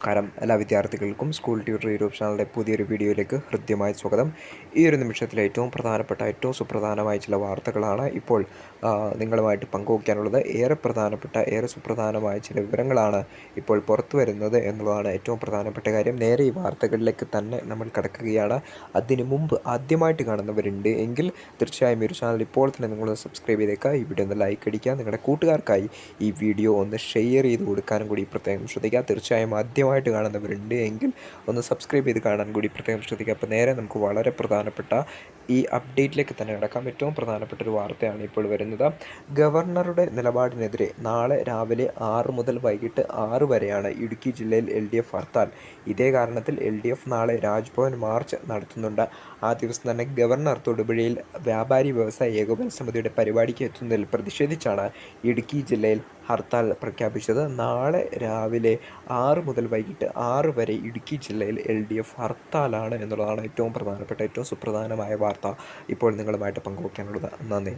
നമസ്കാരം. എല്ലാ വിദ്യാർത്ഥികൾക്കും സ്കൂൾ ട്യൂട്ടർ യൂട്യൂബ് ചാനലിന്റെ പുതിയൊരു വീഡിയോയിലേക്ക് ഹൃദ്യമായ സ്വാഗതം. ഈ ഒരു നിമിഷത്തിൽ ഏറ്റവും പ്രധാനപ്പെട്ട ഏറ്റവും സുപ്രധാനമായ ചില വാർത്തകളാണ് ഇപ്പോൾ നിങ്ങളുമായിട്ട് പങ്കുവയ്ക്കാനുള്ളത് ഏറെ പ്രധാനപ്പെട്ട ഏറെ സുപ്രധാനമായ ചില വിവരങ്ങളാണ് ഇപ്പോൾ പുറത്തു വരുന്നത് എന്നുള്ളതാണ് ഏറ്റവും പ്രധാനപ്പെട്ട കാര്യം. നേരെ ഈ വാർത്തകളിലേക്ക് തന്നെ നമ്മൾ കിടക്കുകയാണ്. അതിനു മുമ്പ് ആദ്യമായിട്ട് കാണുന്നവരുണ്ട് എങ്കിൽ തീർച്ചയായും ഈ ഒരു ചാനൽ ഇപ്പോൾ തന്നെ നിങ്ങൾ സബ്സ്ക്രൈബ് ചെയ്തേക്കുക. ഈ വീഡിയോ ഒന്ന് ലൈക്ക് അടിക്കുക. നിങ്ങളുടെ കൂട്ടുകാർക്കായി ഈ വീഡിയോ ഒന്ന് ഷെയർ ചെയ്ത് കൊടുക്കാനും കൂടി പ്രത്യേകം ശ്രദ്ധിക്കുക. തീർച്ചയായും ആദ്യമായിട്ട് കാണുന്നവരുണ്ട് എങ്കിൽ ഒന്ന് സബ്സ്ക്രൈബ് ചെയ്ത് കാണാൻ കൂടി പ്രത്യേകം ശ്രദ്ധിക്കുക. അപ്പോൾ നേരെ നമുക്ക് വളരെ പ്രധാനപ്പെട്ട ഈ അപ്ഡേറ്റിലേക്ക് തന്നെ കിടക്കാം. ഏറ്റവും പ്രധാനപ്പെട്ട ഒരു വാർത്തയാണ് ഇപ്പോൾ വരുന്നത്. ഗവർണറുടെ നിലപാടിനെതിരെ നാളെ രാവിലെ ആറ് മുതൽ വൈകിട്ട് ആറ് വരെയാണ് ഇടുക്കി ജില്ലയിൽ എൽ ഡി എഫ് ഹർത്താൽ. ഇതേ കാരണത്തിൽ എൽ ഡി എഫ് നാളെ രാജ്ഭവൻ മാർച്ച് നടത്തുന്നുണ്ട്. ആ ദിവസം തന്നെ ഗവർണർ തൊടുപുഴയിൽ വ്യാപാരി വ്യവസായ ഏകോപന സമിതിയുടെ പരിപാടിക്ക് എത്തുന്നതിൽ പ്രതിഷേധിച്ചാണ് ഇടുക്കി ജില്ലയിൽ ഹർത്താൽ പ്രഖ്യാപിച്ചത്. നാളെ രാവിലെ ആറ് മുതൽ വൈകിട്ട് ആറ് വരെ ഇടുക്കി ജില്ലയിൽ എൽ ഡി എഫ് ഹർത്താലാണ് എന്നുള്ളതാണ് ഏറ്റവും പ്രധാനപ്പെട്ട ഏറ്റവും സുപ്രധാനമായ വാർത്ത ഇപ്പോൾ നിങ്ങളുമായിട്ട് പങ്കുവയ്ക്കാനുള്ളത് നന്ദി.